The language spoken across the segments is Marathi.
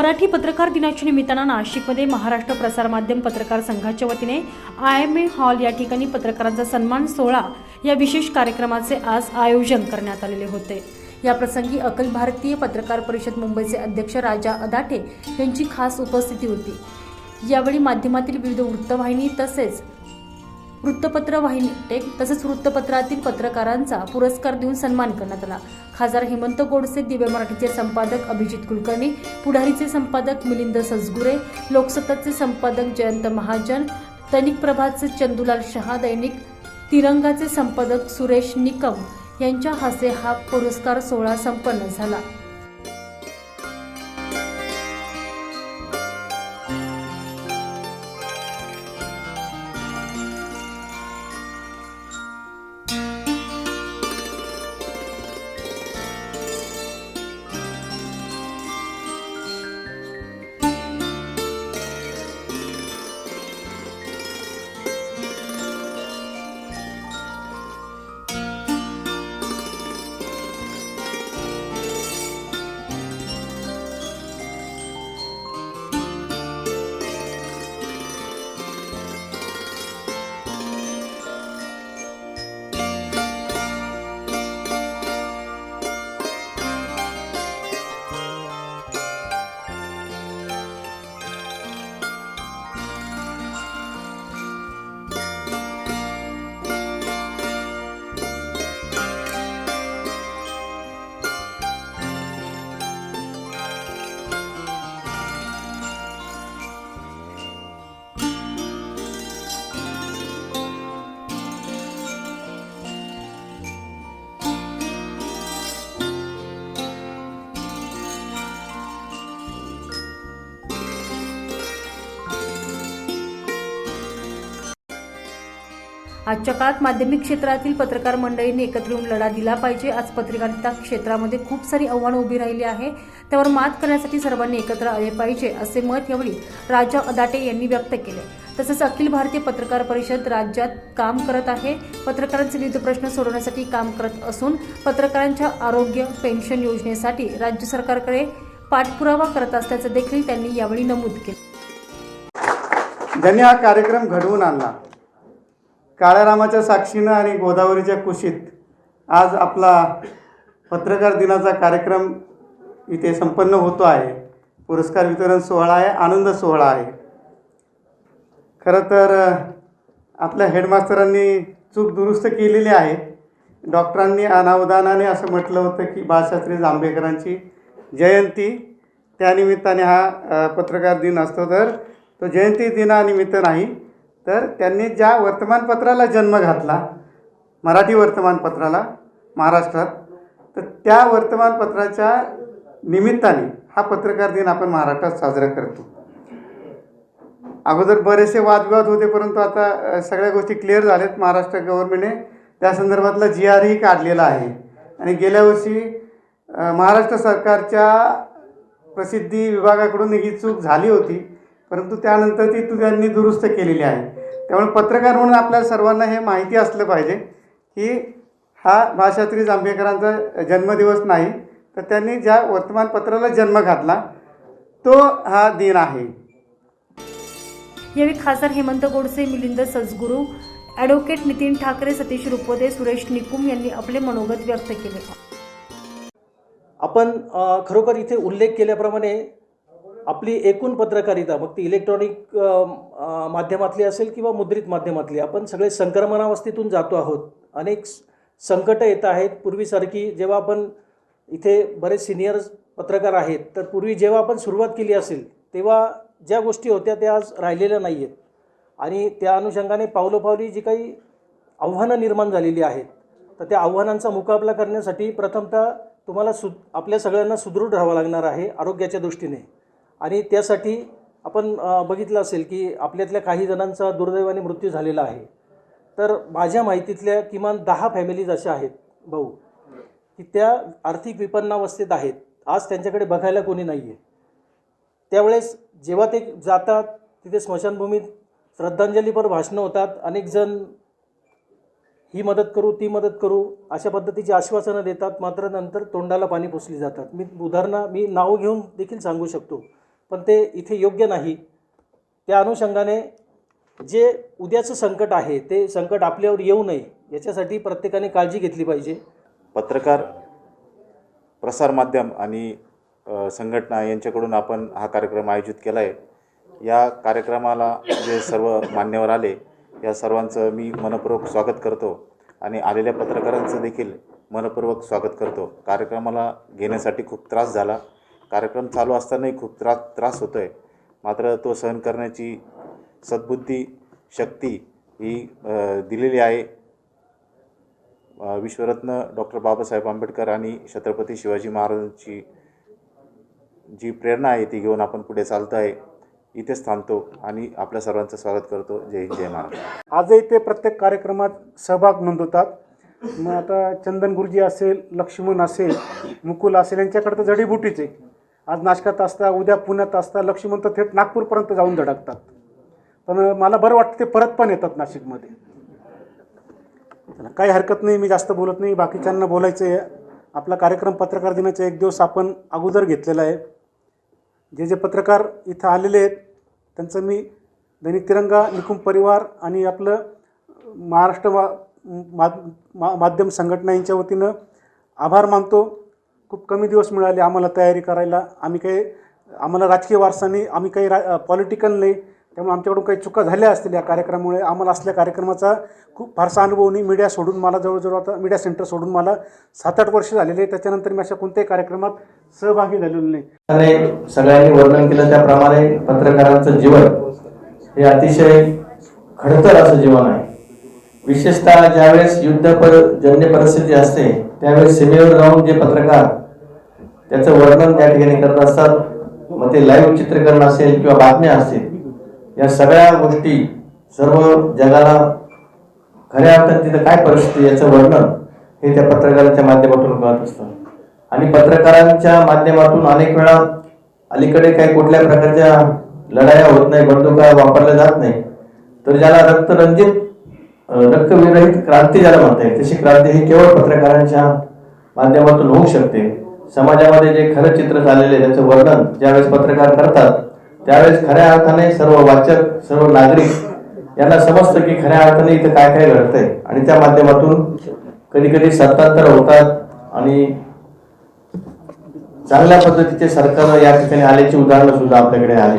मराठी पत्रकार दिनाच्या निमित्तानं नाशिकमध्ये महाराष्ट्र प्रसारमाध्यम पत्रकार संघाच्या वतीने आय एम ए हॉल या ठिकाणी पत्रकारांचा सन्मान सोहळा या विशेष कार्यक्रमाचे आज आयोजन करण्यात आलेले होते. या प्रसंगी अखिल भारतीय पत्रकार परिषद मुंबईचे अध्यक्ष राजा अदाठे यांची खास उपस्थिती होती. यावेळी माध्यमातील विविध वृत्तवाहिनी तसेच वृत्तपत्र वाहिनी टेक तसेच वृत्तपत्रातील पत्रकारांचा पुरस्कार देऊन सन्मान करण्यात आला. खासदार हेमंत गोडसे दिव्य मराठीचे संपादक अभिजित कुलकर्णी पुढारीचे संपादक मिलिंद सजगुरे लोकसत्ताचे संपादक जयंत महाजन दैनिक प्रभातचे चंदुलाल शहा दैनिक तिरंगाचे संपादक सुरेश निकम यांच्या हस्ते हा पुरस्कार सोहळा संपन्न झाला. आजच्या काळात माध्यमिक क्षेत्रातील पत्रकार मंडळींनी एकत्र येऊन लढा दिला पाहिजे. आज पत्रकारिता क्षेत्रामध्ये खूप सारी आव्हानं उभी राहिली आहे. त्यावर मात करण्यासाठी सर्वांनी एकत्र आले पाहिजे असे मत यावेळी राजा अदाटे यांनी व्यक्त केले. तसंच अखिल भारतीय पत्रकार परिषद राज्यात काम करत आहे. पत्रकारांचे विविध प्रश्न सोडवण्यासाठी काम करत असून पत्रकारांच्या आरोग्य पेन्शन योजनेसाठी राज्य सरकारकडे पाठपुरावा करत असल्याचं देखील त्यांनी यावेळी नमूद केलं. ज्यांनी हा कार्यक्रम घडवून आणला. काळारामाच्या साक्षीनं आणि गोदावरीच्या कुशीत आज आपला पत्रकार दिनाचा कार्यक्रम इथे संपन्न होतो आहे. पुरस्कार वितरण सोहळा आहे आनंद सोहळा आहे. खरं तर आपल्या हेडमास्तरांनी चूक दुरुस्त केलेली आहे. डॉक्टरांनी अनावधानाने असं म्हटलं होतं की बाळशास्त्री जांभेकरांची जयंती त्यानिमित्ताने हा पत्रकार दिन असतो. तर तो जयंती दिनानिमित्त नाही तर त्यांनी ज्या वर्तमानपत्राला जन्म घातला मराठी वर्तमानपत्राला महाराष्ट्रात तर त्या वर्तमानपत्राच्या निमित्ताने हा पत्रकार दिन आपण महाराष्ट्रात साजरा करतो. अगोदर बरेचसे वादविवाद होते परंतु आता सगळ्या गोष्टी क्लिअर झाल्यात. महाराष्ट्र गव्हर्नमेंटने त्या संदर्भातला जी आरही काढलेला आहे. आणि गेल्या वर्षी महाराष्ट्र सरकारच्या प्रसिद्धी विभागाकडून ही चूक झाली होती. परंतु त्यानंतर ती तू त्यांनी दुरुस्त केलेली आहे. त्यामुळे पत्रकार म्हणून आपल्या सर्वांना हे माहिती असलं पाहिजे की हा भाषात्री जांभेकरांचा जन्मदिवस नाही तर त्यांनी ज्या वर्तमानपत्राला जन्म घातला तो हा दिन आहे. यावेळी खासदार हेमंत गोडसे मिलिंद सजगुरू ॲडव्होकेट नितीन ठाकरे सतीश रुपदे सुरेश निकुम यांनी आपले मनोगत व्यक्त केले. आपण खरोखर इथे उल्लेख केल्याप्रमाणे आपली एकूण पत्रकारिता मग ती इलेक्ट्रॉनिक माध्यमातली असेल किंवा मुद्रित माध्यमातली आपण सगळे संक्रमणावस्थेतून जातो आहोत. अनेक स- संकटं येत आहेत. पूर्वीसारखी जेव्हा आपण इथे बरेच सिनियर पत्रकार आहेत तर पूर्वी जेव्हा आपण सुरुवात केली असेल तेव्हा ज्या गोष्टी होत्या त्या आज राहिलेल्या नाही आहेत आणि त्या अनुषंगाने पावलोपावली जी काही आव्हानं निर्माण झालेली आहेत तर त्या आव्हानांचा मुकाबला करण्यासाठी प्रथमतः तुम्हाला सु आपल्या सगळ्यांना सुदृढ राहावं लागणार आहे आरोग्याच्या दृष्टीने. आणि त्यासाठी आपण बघितलं असेल की आपल्यातल्या काही जणांचा दुर्दैवाने मृत्यू झालेला आहे. तर माझ्या माहितीतल्या किमान दहा फॅमिलीज अशा आहेत भाऊ की त्या आर्थिक विपन्नावस्थेत आहेत. आज त्यांच्याकडे बघायला कोणी नाही आहे त्यावेळेस जेव्हा ते जातात तिथे स्मशानभूमीत श्रद्धांजलीपर भाषणं होतात अनेक जण ही मदत करू ती मदत करू अशा पद्धतीची आश्वासनं देतात. मात्र नंतर तोंडाला पाणी पुसली जातात. मी उदाहरणं मी नाव घेऊन देखील सांगू शकतो. पण ते इथे योग्य नाही. त्या अनुषंगाने जे उद्याचं संकट आहे ते संकट आपल्यावर येऊ नये याच्यासाठी प्रत्येकाने काळजी घेतली पाहिजे. पत्रकार प्रसारमाध्यम आणि संघटना यांच्याकडून आपण हा कार्यक्रम आयोजित केला आहे या कार्यक्रमाला जे सर्व मान्यवर आले या सर्वांचं मी मनपूर्वक स्वागत करतो आणि आलेल्या पत्रकारांचं देखील मनपूर्वक स्वागत करतो. कार्यक्रमाला घेण्यासाठी खूप त्रास झाला. कार्यक्रम चालू असतानाही खूप त्रास त्रास होतो आहे मात्र तो सहन करण्याची सद्बुद्धी शक्ती ही दिलेली आहे. विश्वरत्न डॉक्टर बाबासाहेब आंबेडकर आणि छत्रपती शिवाजी महाराजांची जी प्रेरणा आहे ती घेऊन आपण पुढे चालतो आहे इथेच थांबतो आणि आपल्या सर्वांचं स्वागत करतो. जय हिंद जय महाराष्ट्र. आजही ते प्रत्येक कार्यक्रमात सहभाग नोंदवतात. मग आता चंदन गुरुजी असेल लक्ष्मण असेल मुकुल असेल यांच्याकडे तर जडीबुटीच आहे. आज नाशकात असता उद्या पुण्यात असता लक्ष्मण तर थेट नागपूरपर्यंत जाऊन धडकतात. पण मला बरं वाटतं ते परत पण येतात नाशिकमध्ये. चला, काही हरकत नाही मी जास्त बोलत नाही बाकीच्यांना बोलायचं आहे आपला कार्यक्रम पत्रकार दिनाचा एक दिवस आपण अगोदर घेतलेला आहे. जे जे पत्रकार इथं आलेले आहेत त्यांचं मी दैनिक तिरंगा निकुम परिवार आणि आपलं महाराष्ट्र मा मा- मा- माध्यम संघटना यांच्या वतीनं आभार मानतो. खूप कमी दिवस मिळाले आम्हाला तयारी करायला. आम्ही काही आम्हाला राजकीय वारसाने आम्ही काही रा पॉलिटिकल नाही. त्यामुळे आमच्याकडून काही चुका झाल्या असतील या कार्यक्रमामुळे. आम्हाला असल्या कार्यक्रमाचा खूप फारसा अनुभव नाही. मीडिया सोडून मला जवळजवळ आता मीडिया सेंटर सोडून मला सात आठ वर्ष झालेले आहे त्याच्यानंतर मी अशा कोणत्याही कार्यक्रमात सहभागी झालेलो नाही. सगळ्यांनी वर्णन केलं त्याप्रमाणे पत्रकारांचं जीवन हे अतिशय खडतर असं जीवन आहे. विशेषतः ज्यावेळेस युद्धपर जन्य परिस्थिती असते त्यावेळेस सीमेवर जाऊन जे पत्रकार त्याचं वर्णन त्या ठिकाणी करत असतात मग ते लाईव्ह चित्रीकरण असेल किंवा बातम्या असतील या सगळ्या गोष्टी सर्व जगाला खऱ्या अर्थात तिथं काय परिस्थिती याचं वर्णन हे त्या पत्रकारांच्या माध्यमातून कळत असतं. आणि पत्रकारांच्या माध्यमातून अनेक वेळा अलीकडे काही कुठल्या प्रकारच्या लढाया होत नाही बंदुका वापरल्या जात नाही तर ज्याला रक्तरंजित अं, रक्तविरहित क्रांती ज्याला म्हणता येईल तशी क्रांती ही केवळ पत्रकारांच्या माध्यमातून होऊ शकते. समाजामध्ये जे खरं चित्र झालेले त्याचं वर्णन ज्यावेळेस पत्रकार करतात त्यावेळेस खऱ्या अर्थाने सर्व वाचक सर्व नागरिक यांना समजतं की खऱ्या अर्थाने इथं काय काय घडतंय. आणि त्या माध्यमातून कधी कधी सत्तांतर होतात आणि चांगल्या पद्धतीचे सरकार या ठिकाणी आल्याची उदाहरणं सुद्धा आपल्याकडे आले.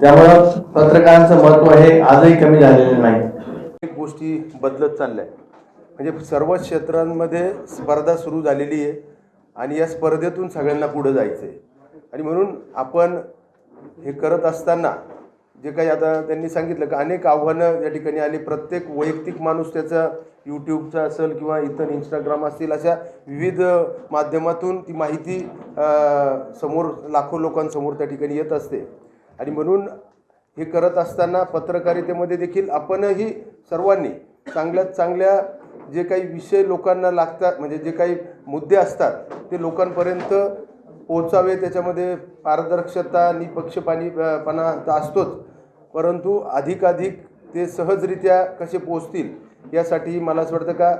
त्यामुळं पत्रकारांचं महत्त्व हे आजही कमी झालेलं नाही. अनेक गोष्टी बदलत चालल्या आहेत. म्हणजे सर्व क्षेत्रांमध्ये स्पर्धा सुरू झालेली आहे आणि या स्पर्धेतून सगळ्यांना पुढं जायचं आहे आणि म्हणून आपण हे करत असताना जे काही आता त्यांनी सांगितलं की अनेक आव्हानं या ठिकाणी आली. प्रत्येक वैयक्तिक माणूस त्याचा यूट्यूबचा असेल किंवा इतर इंस्टाग्राम असतील अशा विविध माध्यमातून ती माहिती समोर लाखो लोकांसमोर त्या ठिकाणी येत असते. आणि म्हणून हे करत असताना पत्रकारितेमध्ये देखील आपणही सर्वांनी चांगल्यात चांगल्या जे काही विषय लोकांना लागतात म्हणजे जे काही मुद्दे असतात ते लोकांपर्यंत पोहोचावे. त्याच्यामध्ये पारदर्शकता निपक्षपाणी पणा तर असतोच. परंतु अधिकाधिक ते सहजरित्या कसे पोचतील यासाठी मला असं वाटतं का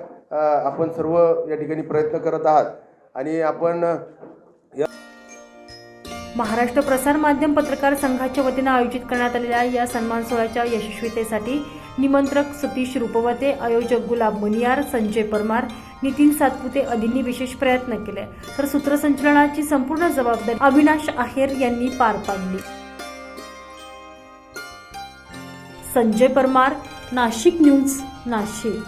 आपण सर्व या ठिकाणी प्रयत्न करत आहात. आणि आपण या महाराष्ट्र प्रसार माध्यम पत्रकार संघाच्या वतीनं आयोजित करण्यात आलेल्या या सन्मान सोहळ्याच्या यशस्वीतेसाठी निमंत्रक सतीश रुपवते आयोजक गुलाब मुनियार संजय परमार नितीन सातपुते आदींनी विशेष प्रयत्न केले. तर सूत्रसंचलनाची संपूर्ण जबाबदारी अविनाश आहेर यांनी पार पाडली. संजय परमार नाशिक न्यूज नाशिक.